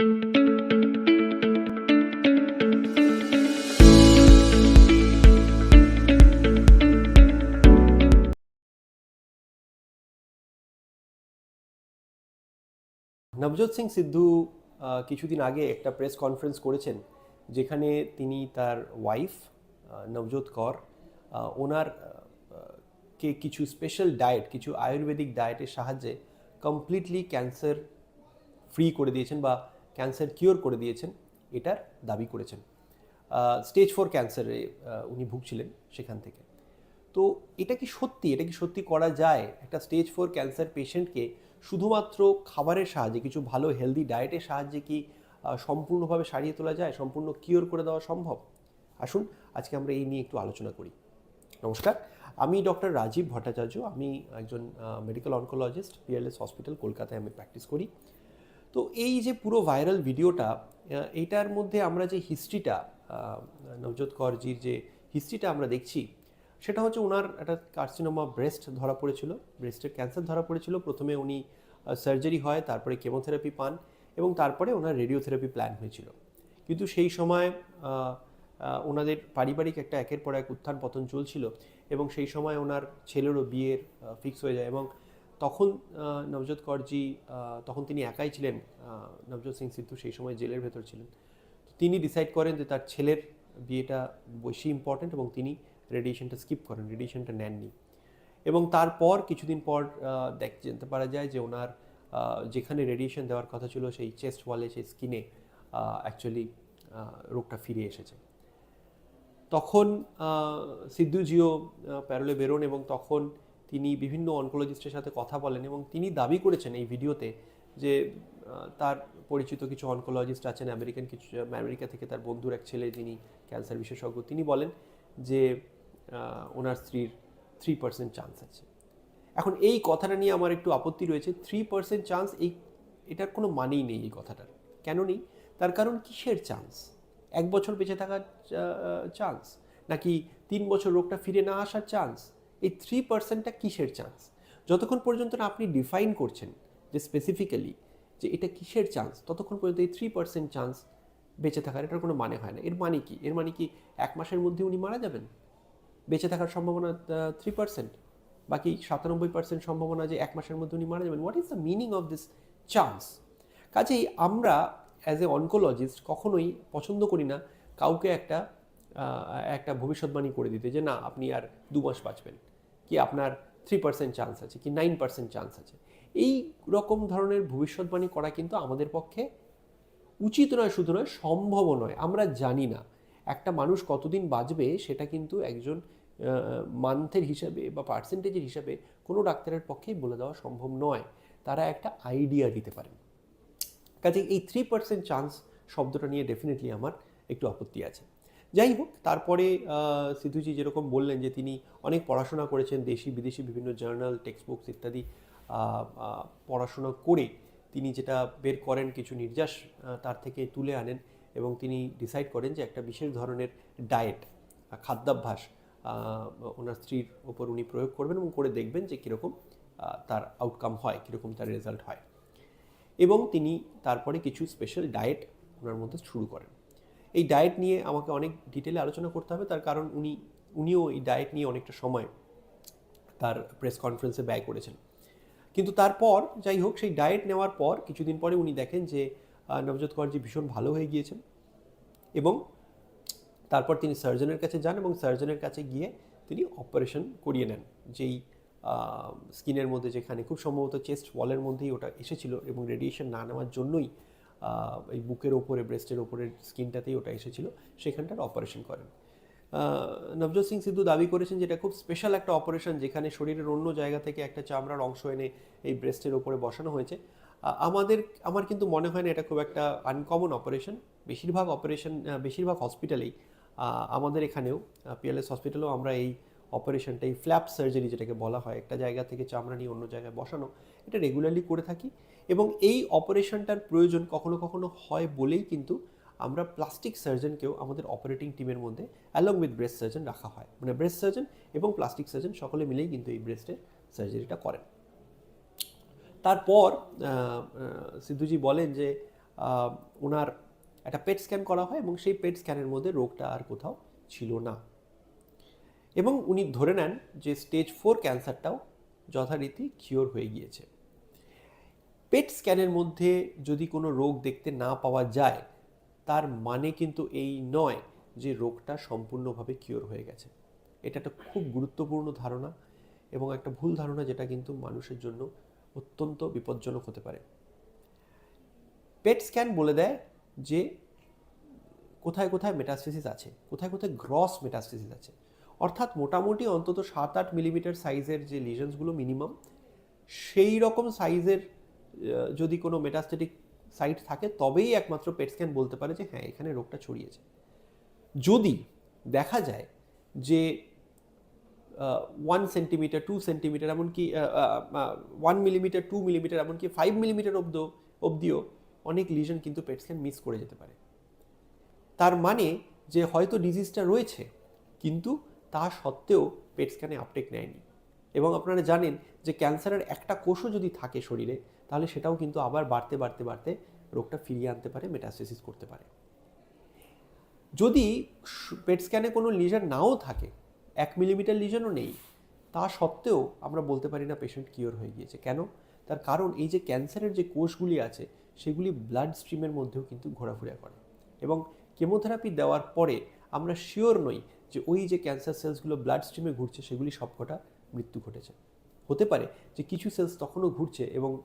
নবজোৎ সিং সিদ্ধু কিছুদিন আগে একটা প্রেস কনফারেন্স করেছেন, যেখানে তিনি তার ওয়াইফ নবজোৎ কর ওনার কে কিছু স্পেশাল ডায়েট কিছু আয়ুর্বেদিক ডায়েটের সাহায্যে কমপ্লিটলি ক্যান্সার ফ্রি করে দিয়েছেন বা ক্যান্সার কিওর করে দিয়েছেন, এটার দাবি করেছেন। স্টেজ ফোর ক্যান্সারে উনি ভুগছিলেন সেখান থেকে। তো এটা কি সত্যি? এটা কি সত্যি করা যায়? একটা স্টেজ ফোর ক্যান্সার পেশেন্টকে শুধুমাত্র খাবারের সাহায্যে, কিছু ভালো হেলদি ডায়েটের সাহায্যে কি সম্পূর্ণভাবে সারিয়ে তোলা যায়? সম্পূর্ণ কিওর করে দেওয়া সম্ভব? আসুন, আজকে আমরা এই নিয়ে একটু আলোচনা করি। নমস্কার, আমি ডক্টর রাজীব ভট্টাচার্য। আমি একজন মেডিকেল অনকোলজিস্ট পিএলএস হসপিটাল কলকাতায় আমি প্র্যাকটিস করি। তো এই যে পুরো ভাইরাল ভিডিওটা আহ, এইটার মধ্যে আমরা যে হিস্ট্রিটা নবজোৎ করজির যে হিস্ট্রিটা আমরা দেখছি সেটা হচ্ছে ওনার একটা কার্সিনোমা ব্রেস্ট ধরা পড়েছিল ব্রেস্টের ক্যান্সার ধরা পড়েছিল। প্রথমে উনি সার্জারি হয় তারপরে কেমোথেরাপি পান এবং তারপরে ওনার রেডিওথেরাপি প্ল্যান হয়েছিল। কিন্তু সেই সময় ওনাদের পারিবারিক একটা একের পর এক উত্থান পতন চলছিল এবং সেই সময় ওনার ছেলেরও বিয়ের ফিক্স হয়ে যায় এবং তখন আহ, নবজোৎ করজি তখন তিনি একাই ছিলেন নবজোৎ সিং সিদ্ধু সেই সময় জেলের ভেতর ছিলেন। তিনি ডিসাইড করেন যে তার ছেলের বিয়েটা বেশি ইম্পর্ট্যান্ট এবং তিনি রেডিয়েশনটা স্কিপ করেন রেডিয়েশনটা নেননি। এবং তারপর কিছুদিন পর দেখ জানতে পারা যায় যে ওনার যেখানে রেডিয়েশন দেওয়ার কথা ছিল সেই চেস্ট ওয়ালে সেই স্কিনে অ্যাকচুয়ালি রোগটা ফিরে এসেছে। তখন সিদ্ধুজিও প্যারোলে বেরোন এবং তখন তিনি বিভিন্ন অনকোলজিস্টের সাথে কথা বলেন এবং তিনি দাবি করেছেন এই ভিডিওতে যে তার পরিচিত কিছু অনকোলজিস্ট আছেন, আমেরিকান কিছু, আমেরিকা থেকে তার বন্ধুর এক ছেলে যিনি ক্যান্সার বিশেষজ্ঞ, তিনি বলেন যে ওনার স্ত্রীর থ্রি পার্সেন্ট চান্স আছে। এখন এই কথাটা নিয়ে আমার একটু আপত্তি রয়েছে থ্রি পার্সেন্ট চান্স এই, এটার কোনো মানেই নেই এই কথাটার। কেন নেই? তার কারণ কিসের চান্স এক বছর বেঁচে থাকার চান্স নাকি তিন বছর রোগটা ফিরে না আসার চান্স এই থ্রি পার্সেন্টটা কিসের চান্স যতক্ষণ পর্যন্ত না আপনি ডিফাইন করছেন যে স্পেসিফিক্যালি যে এটা কিসের চান্স ততক্ষণ পর্যন্ত এই থ্রি পার্সেন্ট চান্স বেঁচে থাকার, এটার কোনো মানে হয় না। এর মানে কি? এর মানে কি এক মাসের মধ্যে উনি মারা যাবেন? বেঁচে থাকার সম্ভাবনা থ্রি পার্সেন্ট বাকি সাতানব্বই পার্সেন্ট সম্ভাবনা যে এক মাসের মধ্যে উনি মারা যাবেন? What is the meaning of this chance কাজেই আমরা অ্যাজ এ অনকোলজিস্ট কখনোই পছন্দ করি না কাউকে একটা একটা ভবিষ্যৎবাণী করে দিতে যে না, আপনি আর দু মাস বাঁচবেন। কি আপনার থ্রি পার্সেন্ট চান্স আছে, কি নাইন পার্সেন্ট চান্স আছে। এই রকম ধরনের ভবিষ্যৎবাণী করা কিন্তু আমাদের পক্ষে উচিত নয়, শুধু নয় সম্ভব নয়। আমরা জানি না একটা মানুষ কতদিন বাঁচবে সেটা কিন্তু একজন মান্থের হিসাবে বা পার্সেন্টেজের হিসাবে কোনো ডাক্তারের পক্ষেই বলে দেওয়া সম্ভব নয়। তারা একটা আইডিয়া দিতে পারেন। কাজে এই থ্রি পার্সেন্ট চান্স শব্দটা নিয়ে ডেফিনেটলি আমার একটু আপত্তি আছে। যাই হোক তারপরে সিধুজি যেরকম বললেন যে তিনি অনেক পড়াশোনা করেছেন, দেশি বিদেশি বিভিন্ন জার্নাল টেক্সট বুকস ইত্যাদি পড়াশোনা করে তিনি যেটা বের করেন কিছু নির্যাস তার থেকে তুলে আনেন এবং তিনি ডিসাইড করেন যে একটা বিশেষ ধরনের ডায়েট খাদ্যাভ্যাস ওনার স্ত্রীর ওপর উনি প্রয়োগ করবেন এবং করে দেখবেন যে কীরকম তার আউটকাম হয়, কীরকম তার রেজাল্ট হয়। এবং তিনি তারপরে কিছু স্পেশাল ডায়েট ওনার মধ্যে শুরু করেন। এই ডায়েট নিয়ে আমাকে অনেক ডিটেলে আলোচনা করতে হবে। তার কারণ উনি উনিও এই ডায়েট নিয়ে অনেকটা সময় তার প্রেস কনফারেন্সে ব্যয় করেছেন। কিন্তু তারপর যাই হোক সেই ডায়েট নেওয়ার পর কিছুদিন পরে উনি দেখেন যে আহ, নবজোৎ কৌরজি ভীষণ ভালো হয়ে গিয়েছেন এবং তারপর তিনি সার্জনের কাছে যান এবং সার্জনের কাছে গিয়ে তিনি অপারেশন করিয়ে নেন। যেই স্কিনের মধ্যে যেখানে খুব সম্ভবত চেস্ট ওয়ালের মধ্যেই ওটা এসেছিল এবং রেডিয়েশন না নেওয়ার জন্যই এই বুকের ওপরে ব্রেস্টের ওপরের স্কিনটাতেই ওটা এসেছিল, সেখানটার অপারেশন করেন। নবজোৎ সিং সিদ্ধু দাবি করেছেন যে এটা খুব স্পেশাল একটা অপারেশন যেখানে শরীরের অন্য জায়গা থেকে একটা চামড়ার অংশ এনে এই ব্রেস্টের ওপরে বসানো হয়েছে। আমাদের, আমার কিন্তু মনে হয় না এটা খুব একটা আনকমন অপারেশন বেশিরভাগ অপারেশন বেশিরভাগ হসপিটালেই আমাদের এখানেও পিএলএস হসপিটালেও আমরা এই অপারেশনটা এই ফ্ল্যাপ সার্জারি যেটাকে বলা হয়, একটা জায়গা থেকে চামড়া নিয়ে অন্য জায়গায় বসানো, এটা রেগুলারলি করে থাকি। এবং এই অপারেশনটার প্রয়োজন কখনো কখনো হয় বলেই কিন্তু আমরা প্লাস্টিক সার্জনকেও আমাদের অপারেটিং টিমের মধ্যে অ্যালং উইথ ব্রেস্ট সার্জন রাখা হয়। মানে ব্রেস্ট সার্জন এবং প্লাস্টিক সার্জন সকলে মিলেই কিন্তু এই ব্রেস্টের সার্জারিটা করেন। তারপর সিদ্ধুজি বলেন যে ওনার একটা পেট স্ক্যান করা হয় এবং সেই পেট স্ক্যানের মধ্যে রোগটা আর কোথাও ছিল না। এবং উনি ধরে নেন যে স্টেজ ফোর ক্যান্সারটাও যথারীতি কিওর হয়ে গিয়েছে। পেট স্ক্যানের মধ্যে যদি কোনো রোগ দেখতে না পাওয়া যায়, তার মানে কিন্তু এই নয় যে রোগটা সম্পূর্ণভাবে কিওর হয়ে গেছে। এটা একটা খুব গুরুত্বপূর্ণ ধারণা এবং একটা ভুল ধারণা যেটা কিন্তু মানুষের জন্য অত্যন্ত বিপজ্জনক হতে পারে। পেট স্ক্যান বলে দেয় যে কোথায় কোথায় মেটাস্টেসিস আছে, কোথায় কোথায় গ্রস মেটাস্টেসিস আছে। অর্থাৎ মোটামুটি অন্তত সাত আট মিলিমিটার সাইজের যে লিজনসগুলো মিনিমাম সেই রকম সাইজের যদি কোনো মেটাস্টেটিক সাইট থাকে, তবেই একমাত্র পেট স্ক্যান বলতে পারে যে হ্যাঁ এখানে রোগটা ছড়িয়েছে। যদি দেখা যায় যে ওয়ান সেন্টিমিটার টু সেন্টিমিটার এমনকি ওয়ান মিলিমিটার টু মিলিমিটার এমনকি ফাইভ মিলিমিটার অব্দ অবধিও অনেক লিজন কিন্তু পেট স্ক্যান মিস করে যেতে পারে। তার মানে যে, হয়তো ডিজিজটা রয়েছে, কিন্তু তা সত্ত্বেও পেট স্ক্যানে আপটেক নেয়নি। এবং আপনারা জানেন যে ক্যান্সারের একটা কোষও যদি থাকে শরীরে তাহলে সেটাও কিন্তু আবার বাড়তে বাড়তে বাড়তে রোগটা ফিরিয়ে আনতে পারে মেটাস্টেসিস করতে পারে। যদি পেট স্ক্যানে কোনো লিজন নাও থাকে, এক মিলিমিটার লিজনও নেই, তা সত্ত্বেও আমরা বলতে পারি না পেশেন্ট কিওর হয়ে গিয়েছে। কেন? তার কারণ এই যে ক্যান্সারের যে কোষগুলি আছে, সেগুলি ব্লাড স্ট্রিমের মধ্যেও কিন্তু ঘোরাফেরা করে। এবং কেমোথেরাপি দেওয়ার পরে আমরা শিওর নই যে ওই যে ক্যান্সার সেলসগুলো ব্লাড স্ট্রিমে ঘুরছে, সেগুলি সবকটা মৃত্যু ঘটেছে। হতে পারে যে কিছু সেলস তখনও ঘুরছে এবং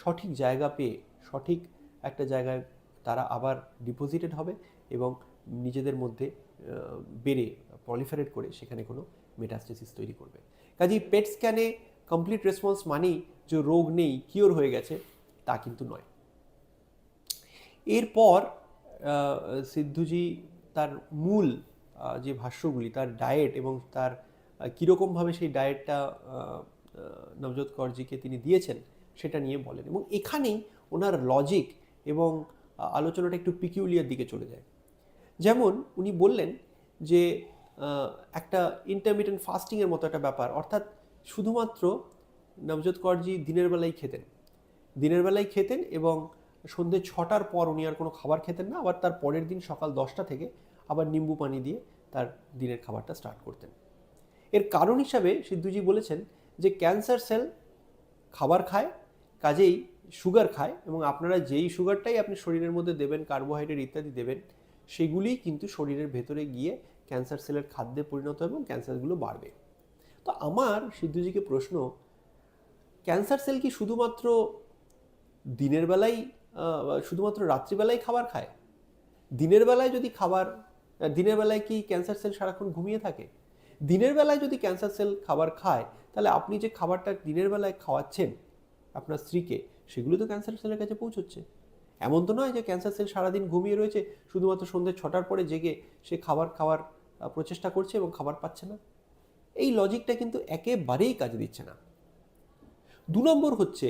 সঠিক জায়গা পেয়ে সঠিক একটা জায়গায় তারা আবার ডিপোজিটেড হবে এবং নিজেদের মধ্যে বেড়ে প্রলিফারেট করে সেখানে কোনো মেটাস্টেসিস তৈরি করবে। কাজেই পেট স্ক্যানে কমপ্লিট রেসপন্স মানেই যে রোগ নেই কিওর হয়ে গেছে, তা কিন্তু নয়। এরপর সিদ্ধুজি তার মূল যে ভাষ্যগুলি, তার ডায়েট এবং তার কীরকমভাবে সেই ডায়েটটা নবজোৎ করজিকে তিনি দিয়েছেন সেটা নিয়ে বলেন। এবং এখানেই ওনার লজিক এবং আলোচনাটা একটু পিকিউলিয়ার দিকে চলে যায়। যেমন উনি বললেন যে একটা ইন্টারমিডিয়েন্ট ফাস্টিংয়ের মতো একটা ব্যাপার। অর্থাৎ শুধুমাত্র নবজোৎ করজি দিনের বেলায় খেতেন। দিনের বেলায় খেতেন এবং সন্ধে ছটার পর উনি আর কোনো খাবার খেতেন না। আবার তার পরের দিন সকাল দশটা থেকে আবার নিম্বু পানি দিয়ে তার দিনের খাবারটা স্টার্ট করতেন। এর কারণ হিসাবে সিদ্ধুজি বলেছেন যে ক্যান্সার সেল খাবার খায় কাজেই সুগার খায় এবং আপনারা যেই সুগারটাই আপনি শরীরের মধ্যে দেবেন কার্বোহাইড্রেট ইত্যাদি দেবেন, সেগুলিই কিন্তু শরীরের ভেতরে গিয়ে ক্যান্সার সেলের খাদ্যে পরিণত হবে এবং ক্যান্সারগুলো বাড়বে। তো আমার সিদ্ধুজিকে প্রশ্ন ক্যান্সার সেল কি শুধুমাত্র দিনের বেলায় শুধুমাত্র রাত্রিবেলায় খাবার খায়? দিনের বেলায় যদি খাবার দিনের বেলায় কি ক্যান্সার সেল সারাক্ষণ ঘুমিয়ে থাকে? দিনের বেলায় যদি ক্যান্সার সেল খাবার খায়, তাহলে আপনি যে খাবারটা দিনের বেলায় খাওয়াচ্ছেন আপনার স্ত্রীকে, সেগুলো তো ক্যান্সার সেলের কাছে পৌঁছচ্ছে। এমন তো নয় যে ক্যান্সার সেল সারাদিন ঘুমিয়ে রয়েছে, শুধুমাত্র সন্ধ্যে ছটার পরে জেগে সে খাবার খাওয়ার প্রচেষ্টা করছে এবং খাবার পাচ্ছে না। এই লজিকটা কিন্তু একেবারেই কাজে দিচ্ছে না। দু নম্বর হচ্ছে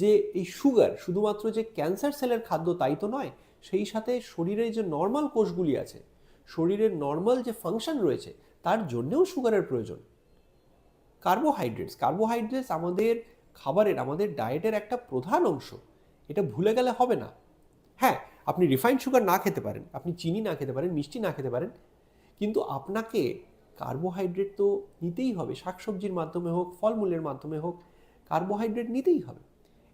যে এই সুগার শুধুমাত্র যে ক্যান্সার সেলের খাদ্য তাই তো নয়, সেই সাথে শরীরের যে নর্মাল কোষগুলি আছে, শরীরের নর্মাল যে ফাংশন রয়েছে, তার জন্যেও সুগারের প্রয়োজন। কার্বোহাইড্রেটস কার্বোহাইড্রেটস আমাদের খাবারের আমাদের ডায়েটের একটা প্রধান অংশ। এটা ভুলে গেলে হবে না। হ্যাঁ আপনি রিফাইন্ড সুগার না খেতে পারেন, আপনি চিনি না খেতে পারেন, মিষ্টি না খেতে পারেন, কিন্তু আপনাকে কার্বোহাইড্রেট তো নিতেই হবে, শাকসবজির মাধ্যমে হোক, ফলমূলের মাধ্যমে হোক কার্বোহাইড্রেট নিতেই হবে।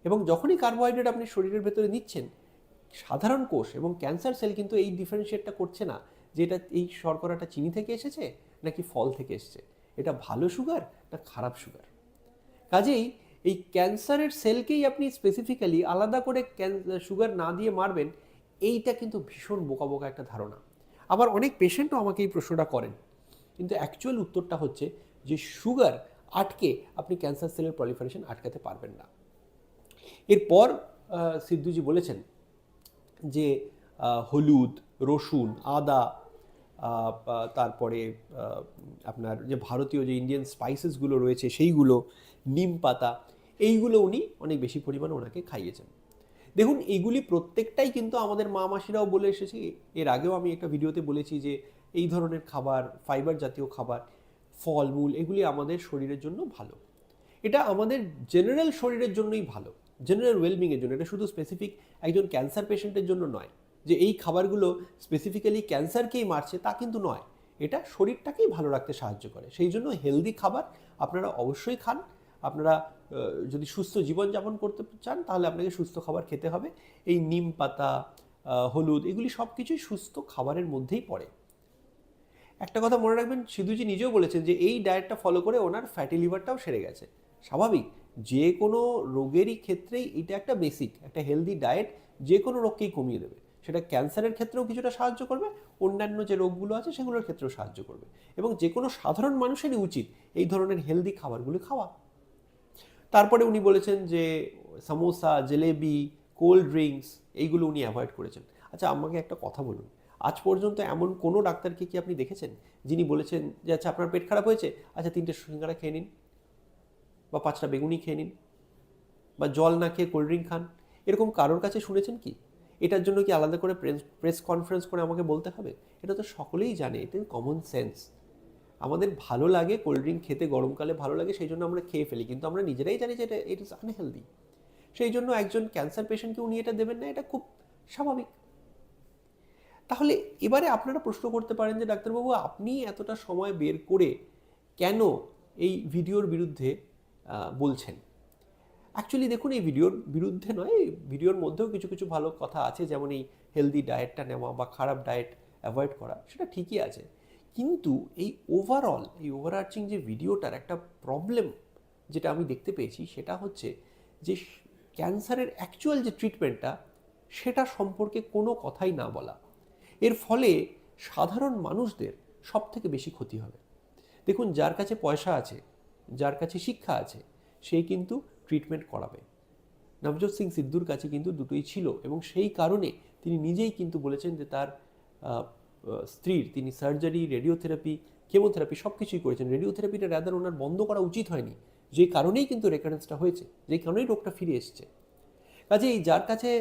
এবং যখনই কার্বোহাইড্রেট আপনি শরীরের ভেতরে নিচ্ছেন, সাধারণ কোষ এবং ক্যান্সার সেল কিন্তু এই ডিফারেন্সিয়েটটা করছে না যে এটা এই শর্করাটা চিনি থেকে এসেছে নাকি ফল থেকে এসেছে। এটা ভালো সুগার না খারাপ সুগার কাজেই এই ক্যান্সারের সেলকেই আপনি স্পেসিফিক্যালি আলাদা করে সুগার না দিয়ে মারবেন, এইটা কিন্তু ভীষণ বোকা বোকা একটা ধারণা। আবার অনেক পেশেন্টও আমাকে এই প্রশ্নটা করেন। কিন্তু অ্যাকচুয়াল উত্তরটা হচ্ছে যে সুগার আটকে আপনি ক্যান্সার সেলের প্রলিফারেশন আটকাতে পারবেন না। এরপর সিদ্ধুজি বলেছেন যে হলুদ, রসুন, আদা তারপরে আপনার যে ভারতীয় যে ইন্ডিয়ান স্পাইসেসগুলো রয়েছে, সেইগুলো, নিম পাতা এইগুলো উনি অনেক বেশি পরিমাণে ওনাকে খাইয়েছেন। দেখুন, এইগুলি প্রত্যেকটাই কিন্তু আমাদের মা মাসিরাও বলে এসেছে। এর আগেও আমি একটা ভিডিওতে বলেছি যে, এই ধরনের খাবার ফাইবার জাতীয় খাবার, ফলমূল, এগুলি আমাদের শরীরের জন্য ভালো। এটা আমাদের জেনারেল শরীরের জন্যই ভালো। জেনারেল ওয়েলবিংয়ের জন্য। এটা শুধু স্পেসিফিক একজন ক্যান্সার পেশেন্টের জন্য নয়। যে এই খাবারগুলো স্পেসিফিক্যালি ক্যান্সারকেই মারছে, তা কিন্তু নয়। এটা শরীরটাকেই ভালো রাখতে সাহায্য করে। সেই জন্য হেলদি খাবার আপনারা অবশ্যই খান। আপনারা যদি সুস্থ জীবনযাপন করতে চান, তাহলে আপনাকে সুস্থ খাবার খেতে হবে। এই নিম পাতা হলুদ, এগুলি সব কিছুই সুস্থ খাবারের মধ্যেই পড়ে। একটা কথা মনে রাখবেন সিধুজি নিজেও বলেছেন যে, এই ডায়েটটা ফলো করে ওনার ফ্যাটি লিভারটাও সেরে গেছে। স্বাভাবিক, যে কোনো রোগেরই ক্ষেত্রেই এটা একটা বেসিক একটা হেলদি ডায়েট যে কোনো রোগকেই কমিয়ে দেবে। সেটা ক্যান্সারের ক্ষেত্রেও কিছুটা সাহায্য করবে, অন্যান্য যে রোগগুলো আছে, সেগুলোর ক্ষেত্রেও সাহায্য করবে। এবং যে কোনো সাধারণ মানুষেরই উচিত এই ধরনের হেলদি খাবারগুলো খাওয়া। তারপরে উনি বলেছেন যে সামোসা, জেলেবি, কোল্ড ড্রিঙ্কস এইগুলো উনি অ্যাভয়েড করেছেন। আচ্ছা আমাকে একটা কথা বলুন। আজ পর্যন্ত এমন কোনো ডাক্তারকে কি আপনি দেখেছেন যিনি বলেছেন যে আচ্ছা আপনার পেট খারাপ হয়েছে? আচ্ছা তিনটে সিঙ্গারা খেয়ে নিন বা পাঁচটা বেগুনি খেয়ে নিন বা জল না খেয়ে কোল্ড ড্রিঙ্ক খান। এরকম কারোর কাছে শুনেছেন কি? এটার জন্য কি আলাদা করে প্রেস প্রেস কনফারেন্স করে আমাকে বলতে হবে? এটা তো সকলেই জানে, এটা কমন সেন্স আমাদের ভালো লাগে কোল্ড ড্রিঙ্ক খেতে গরমকালে ভালো লাগে, সেই জন্য আমরা খেয়ে ফেলি। কিন্তু আমরা নিজেরাই জানি যে এটা ইট ইজ আনহেলদি সেই জন্য একজন ক্যান্সার পেশেন্টকে উনি এটা দেবেন না, এটা খুব স্বাভাবিক। তাহলে এবারে আপনারা প্রশ্ন করতে পারেন যে, ডাক্তারবাবু, আপনি এতটা সময় বের করে কেন এই ভিডিওর বিরুদ্ধে বলছেন? অ্যাকচুয়ালি দেখুন, এই ভিডিওর বিরুদ্ধে নয়, এই ভিডিওর মধ্যেও কিছু কিছু ভালো কথা আছে, যেমন এই হেলদি ডায়েটটা নেওয়া বা খারাপ ডায়েট অ্যাভয়েড করা, সেটা ঠিকই আছে। কিন্তু এই ওভারঅল এই ওভারআর্চিং যে ভিডিওটার একটা প্রবলেম যেটা আমি দেখতে পেয়েছি, সেটা হচ্ছে যে ক্যান্সারের অ্যাকচুয়াল যে ট্রিটমেন্টটা সেটা সম্পর্কে কোনো কথাই না বলা। এর ফলে সাধারণ মানুষদের সব থেকে বেশি ক্ষতি হবে। দেখুন, যার কাছে পয়সা আছে, যার কাছে শিক্ষা আছে, সে কিন্তু ট্রিটমেন্ট করাবে। নবজোৎ সিং সিদ্ধুর কাছে কিন্তু দুটোই ছিল এবং সেই কারণে তিনি নিজেই কিন্তু বলেছেন যে তার স্ত্রীর, তিনি সার্জারি রেডিওথেরাপি কেমোথেরাপি সব কিছুই করেছেন রেডিওথেরাপিটা রাদার ওনার বন্ধ করা উচিত হয়নি। যে কারণেই কিন্তু রেকারেন্সটা হয়েছে, যে কারণেই রোগটা ফিরে এসেছে। কাজেই যার কাছে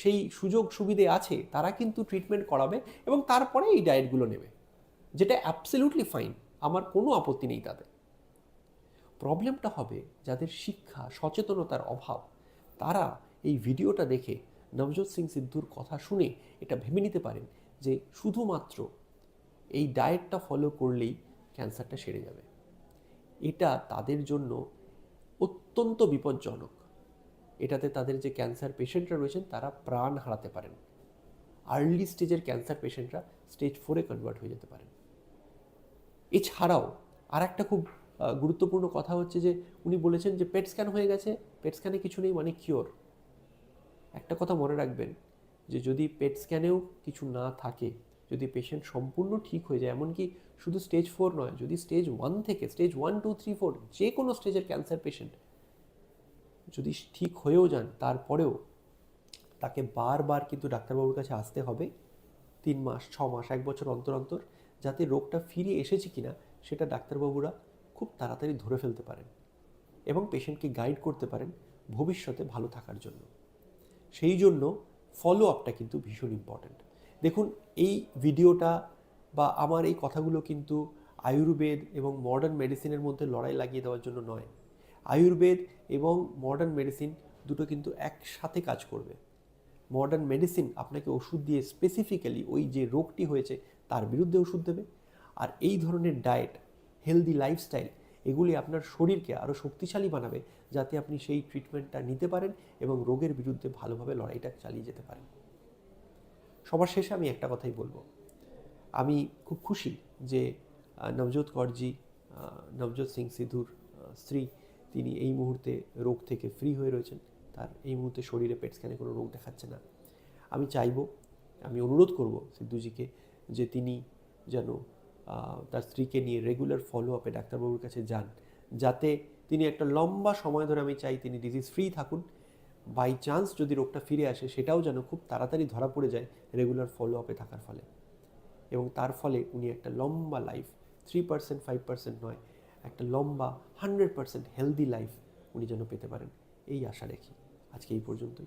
সেই সুযোগ সুবিধে আছে, তারা কিন্তু ট্রিটমেন্ট করাবে এবং তারপরে এই ডায়েটগুলো নেবে, যেটা অ্যাবসলিউটলি ফাইন আমার কোনো আপত্তি নেই তাতে। প্রবলেমটা হবে যাদের শিক্ষা, সচেতনতার অভাব, তারা এই ভিডিওটা দেখে নবজোৎ সিং সিদ্ধুর কথা শুনে এটা ভেবে নিতে পারেন যে শুধুমাত্র এই ডায়েটটা ফলো করলেই ক্যান্সারটা সেরে যাবে। এটা তাদের জন্য অত্যন্ত বিপজ্জনক। এটাতে তাদের যে ক্যান্সার পেশেন্টরা রয়েছেন, তারা প্রাণ হারাতে পারেন। আর্লি স্টেজের ক্যান্সার পেশেন্টরা স্টেজ ফোরে কনভার্ট হয়ে যেতে পারেন। এছাড়াও আর একটা খুব গুরুত্বপূর্ণ কথা হচ্ছে যে, উনি বলেছেন যে পেট স্ক্যান হয়ে গেছে। পেট স্ক্যানে কিছু নেই মানে কিওর একটা কথা মনে রাখবেন যে যদি পেট স্ক্যানেও কিছু না থাকে, যদি পেশেন্ট সম্পূর্ণ ঠিক হয়ে যায়, এমনকি শুধু স্টেজ ফোর নয়, যদি স্টেজ ওয়ান থেকে stage one two three four যে কোনো স্টেজের ক্যান্সার পেশেন্ট যদি ঠিক হয়েও যান, তারপরেও তাকে বারবার কিন্তু ডাক্তারবাবুর কাছে আসতে হবে, তিন মাস, ছ মাস, এক বছর অন্তর অন্তর, যাতে রোগটা ফিরে এসেছে কিনা, সেটা ডাক্তারবাবুরা খুব তাড়াতাড়ি ধরে ফেলতে পারেন এবং পেশেন্টকে গাইড করতে পারেন ভবিষ্যতে ভালো থাকার জন্য। সেই জন্য ফলো আপটা কিন্তু ভীষণ ইম্পর্ট্যান্ট দেখুন, এই ভিডিওটা বা আমার এই কথাগুলো কিন্তু আয়ুর্বেদ এবং মডার্ন মেডিসিনের মধ্যে লড়াই লাগিয়ে দেওয়ার জন্য নয়। আয়ুর্বেদ এবং মডার্ন মেডিসিন দুটো কিন্তু একসাথে কাজ করবে। মডার্ন মেডিসিন আপনাকে ওষুধ দিয়ে স্পেসিফিক্যালি ওই যে রোগটি হয়েছে তার বিরুদ্ধে ওষুধ দেবে। আর এই ধরনের ডায়েট হেলদি লাইফস্টাইল এগুলি আপনার শরীরকে আরও শক্তিশালী বানাবে, যাতে আপনি সেই ট্রিটমেন্টটা নিতে পারেন এবং রোগের বিরুদ্ধে ভালোভাবে লড়াইটা চালিয়ে যেতে পারেন। সবার শেষে আমি একটা কথাই বলব। আমি খুব খুশি যে নবজোৎ করজি নবজোৎ সিং সিধুর স্ত্রী, তিনি এই মুহূর্তে রোগ থেকে ফ্রি হয়ে রয়েছেন। তার এই মুহূর্তে শরীরে পেট স্ক্যানে কোনো রোগ দেখাচ্ছে না। আমি চাইব, আমি অনুরোধ করব সিদ্ধুজিকে যে তিনি যেন তার স্ত্রীকে নিয়ে রেগুলার ফলো আপে ডাক্তারবাবুর কাছে যান। যাতে তিনি একটা লম্বা সময় ধরে আমি চাই তিনি ডিজিজ ফ্রি থাকুন। বাই চান্স যদি রোগটা ফিরে আসে, সেটাও যেন খুব তাড়াতাড়ি ধরা পড়ে যায় রেগুলার ফলো আপে থাকার ফলে। এবং তার ফলে উনি একটা লম্বা life three percent five percent নয়, একটা লম্বা হান্ড্রেড পার্সেন্ট হেলদি লাইফ উনি যেন পেতে পারেন। এই আশা রেখি। আজকে এই পর্যন্তই।